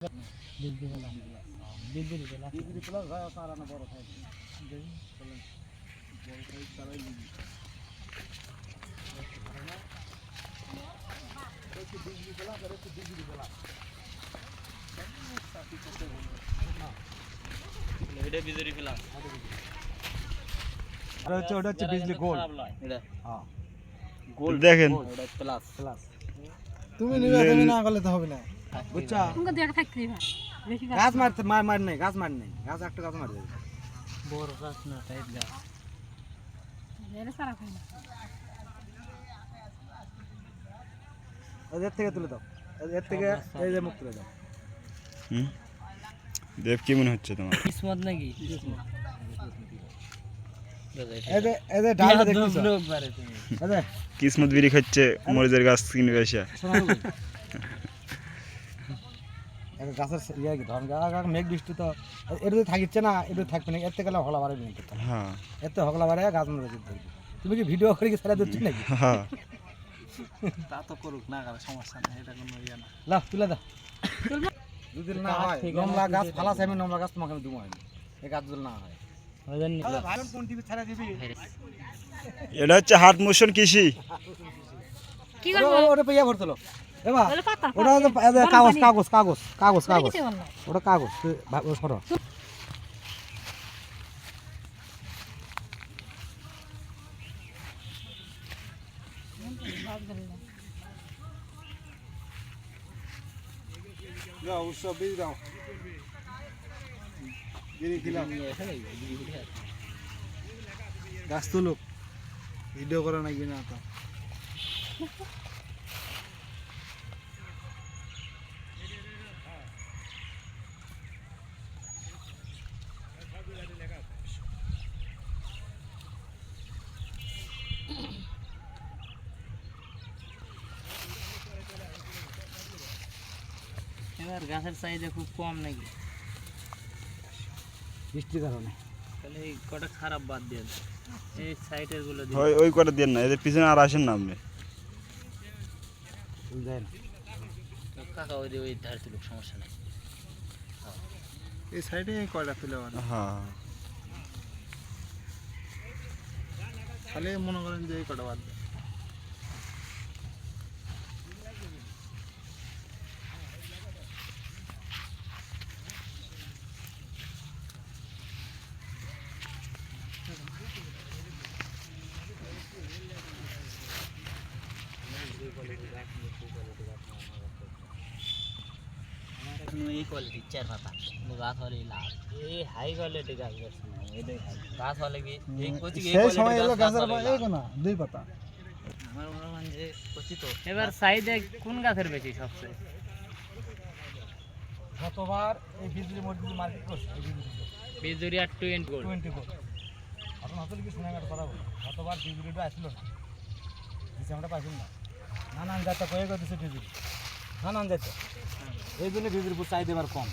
এটা বিজরি ফেলাম আর হচ্ছে ওটা হচ্ছে বিজলি গোল এটা হ্যাঁ গোল দেখেন ওটা প্লাস প্লাস তুমি নিবে তুমি না করলে তো হবে না বুঝছা তোমাকে দেখা থাকতেই ভাই বেশি গাছ গাছ মারতে মার মার নাই গাছ মার নাই গাছ একটা গাছ মার দেবে বড় গাছ না টাইপ গাছ এর সারা খাই না এর থেকে তুলে দাও এর থেকে এই যে মুখ তুলে দাও হুম দেব কি মনে হচ্ছে তোমার কিসমত নাকি এই যে এই যে ঢাল দেখতেছো লোক পারে তুমি এই যে কিসমত বিড়ি খাচ্ছে মরিচের গাছ কিনে এসে শোনা যাবে এক গাছের ইয়ে কি ধরন? মেঘ বৃষ্টি তো যদি থাকিচ্ছে না এটা থাকবে না এর থেকে গেলে হলা বাড়ে বিয়ে করতে হ্যাঁ। এর তো হগলা বাড়ে গাছ মরে যেতে থাকবে তুমি কি ভিডিও করে কি দিচ্ছ নাকি? হ্যাঁ তা তো করুক না কারও সমস্যা নেই এটা কোনো ইয়ে না। লাভ তুলে দাও। যদি না হয় নমলা গাছ ফালাস আমি নমলা গাছ তোমাকে আমি দুমো হয়নি এই গাছ যদি না হয়। জানি কোন টিভি ছেড়ে দিবি? এটা হচ্ছে হাট মোশন কৃষি। কি করব? ওটা পেয়ে ভরতলো এবার ওটা কাগজ কাগজ কাগজ কাগজ কাগজ। ওটা কাগজ সরো। যাও উৎসব বীজ দাও গিরি খিলাম গাছ তুলুক। ভিডিও করে নাকি না তো? এবার গাছের চাহিদা খুব কম নাকি? বৃষ্টির কারণে। তাহলে এই কটা খারাপ বাদ দিয়ে এই সাইডেরগুলো ওই ওই করে দেন না এদের পিছনে আর আসেন না আপনি। কাকা ওই দিয়ে ওই ধার তুলুক সমস্যা নেই। এই সাইডে কয়টা তুলে হ্যাঁ। খালি মনে করেন যে এই কটা বাদ দেয়। এই কোয়ালিটি চার পাতা গাছ হলে লাভ এই হাই কোয়ালিটি গাছ গাছ হলে কি এই কচি এই সময় এলো গাছের হলে বা- না দুই পাতা আমার মনে হয় যে কচি তো এবার সাইডে কোন গাছের বেশি সবচেয়ে? গতবার এই বিজলি মসজিদ মার্কেট করছে বিজুরি আর টোয়েন্টি গোল্ড টোয়েন্টি ফোর এখন আসলে কি কথা বলো। গতবার বিজলিটা আসলো না আমরা পাইছিলাম না। নানান যাতে কয়ে করে দিচ্ছে নানান যাতে এই জন্য বিজলিপুর চাহিদা এবার কম।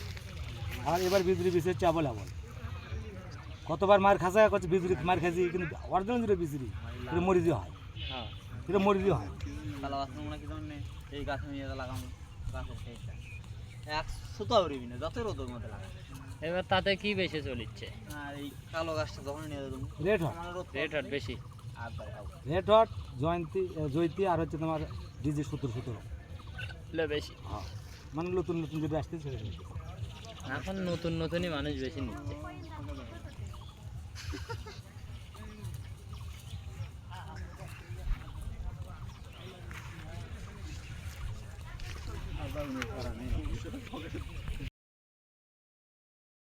আর এবার বিজলি বেশি হচ্ছে আবল। আবল কতবার মার খাসা করছে বিজলি মার খাইছি কিন্তু অরিজিনাল যেটা বিজলি কিন্তু মরিদি হয়। হ্যাঁ এটা মরিদি হয়। কালো গাছ মনে এই গাছ নিয়ে লাগামো গাছের সেইটা এক সুতো উড়িবি না যতই রোদের মধ্যে এবার তাতে কি বেশি চলিচ্ছে? আর এই কালো গাছটা যখন নিয়ে দেবো রেট হয় আমার রোদ রেট হাট বেশি। আর রেড হট জয়ন্তী জয়ন্তী আর হচ্ছে তোমার ডিজি সত্তর সত্তর বেশি। মানে নতুন নতুন যদি আসছে এখন নতুন নতুনই মানুষ বেশি নিচ্ছে।